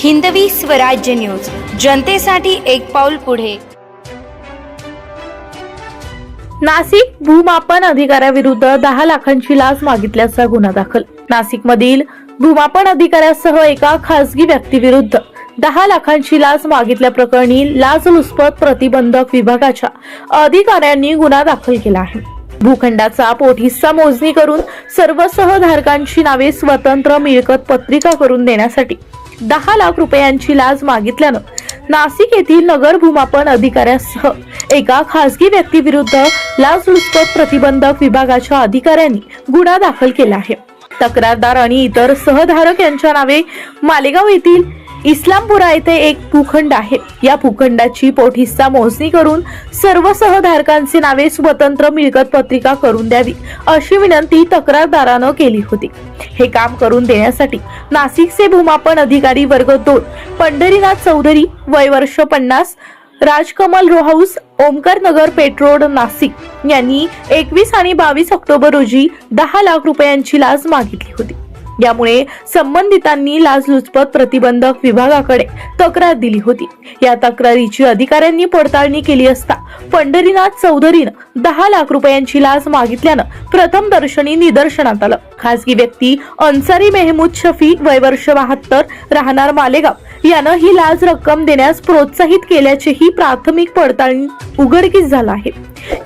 Hindavi Swarajya news. जनतेसाठी एक पाऊल पुढे. नाशिक भूमापन अधिकाऱ्याविरुद्ध दहा लाखांची लाच मागितल्याचा गुन्हा दाखल. नाशिकमधील भूमापन अधिकाऱ्यासह एका खासगी व्यक्तीविरुद्ध दहा लाखांची लाच मागितल्याप्रकरणी लाचलुचपत प्रतिबंधक विभागाच्या अधिकाऱ्यांनी गुन्हा दाखल केला आहे. भूखंडाचा पोटहिस्सा मोजणी करून सर्व सहधारकांची नावे स्वतंत्र मिळकत पत्रिका करून देण्यासाठी दहा लाख रुपयांची लाच मागितल्यानं नाशिक येथील नगर भूमापन अधिकाऱ्यासह एका खासगी व्यक्तीविरुद्ध लाचलुचपत प्रतिबंधक विभागाच्या अधिकाऱ्यांनी गुन्हा दाखल केला आहे. तक्रारदार आणि इतर सहधारक यांच्या नावे मालेगाव येथील इस्लामपुरा येथे एक भूखंड आहे. या भूखंडाची पोटहिस्सा मोजणी करून सर्व सहधारकांचे नावे स्वतंत्र मिळकत पत्रिका करून द्यावी अशी विनंती तक्रारदारानं केली होती. हे काम करून देण्यासाठी नाशिकचे भूमापन अधिकारी वर्ग दोन पंढरीनाथ चौधरी वय वर्ष पन्नास राजकमल रोहाऊस ओमकर नगर पेट्रोड नाशिक. यांनी एकवीस आणि बावीस ऑक्टोबर रोजी दहा लाख रुपयांची लाच मागितली होती. यामुळे संबंधितांनी लाचलुचपत प्रतिबंधक विभागाकडे तक्रार दिली होती. या तक्रारीची अधिकाऱ्यांनी पडताळणी केली असता पंढरीनाथ चौधरीनं दहा लाख रुपयांची लाच मागितल्यानं प्रथम दर्शनी निदर्शनात आलं. खासगी व्यक्ती अन्सारी मेहमूद शफी वय वर्ष बहात्तर राहणार मालेगाव. यानं ही लाच रक्कम देण्यास प्रोत्साहित केल्याचेही प्राथमिक पडताळणी उघडकीस झालं आहे.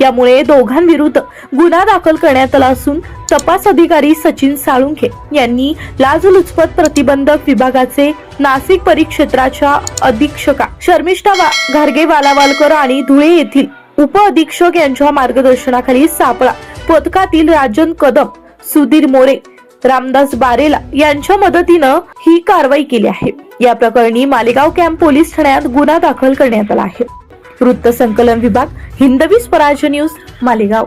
यामुळे दोघांविरुद्ध गुन्हा दाखल करण्यात आला असून तपास अधिकारी सचिन साळुंखे यांनी लाचलुचपत प्रतिबंधक विभागाचे नाशिक परिक्षेत्राच्या अधीक्षका शर्मिष्ठा वा घारगे वालावालकर आणि धुळे येथील उप अधीक्षक यांच्या मार्गदर्शनाखाली सापळा पथकातील राजन कदम सुधीर मोरे रामदास बारेला यांच्या मदतीनं ही कारवाई केली आहे. या प्रकरणी मालेगाव कॅम्प पोलीस ठाण्यात गुन्हा दाखल करण्यात आला आहे. वृत्त संकलन विभाग हिंदवी स्वराज्य न्यूज मालेगाव.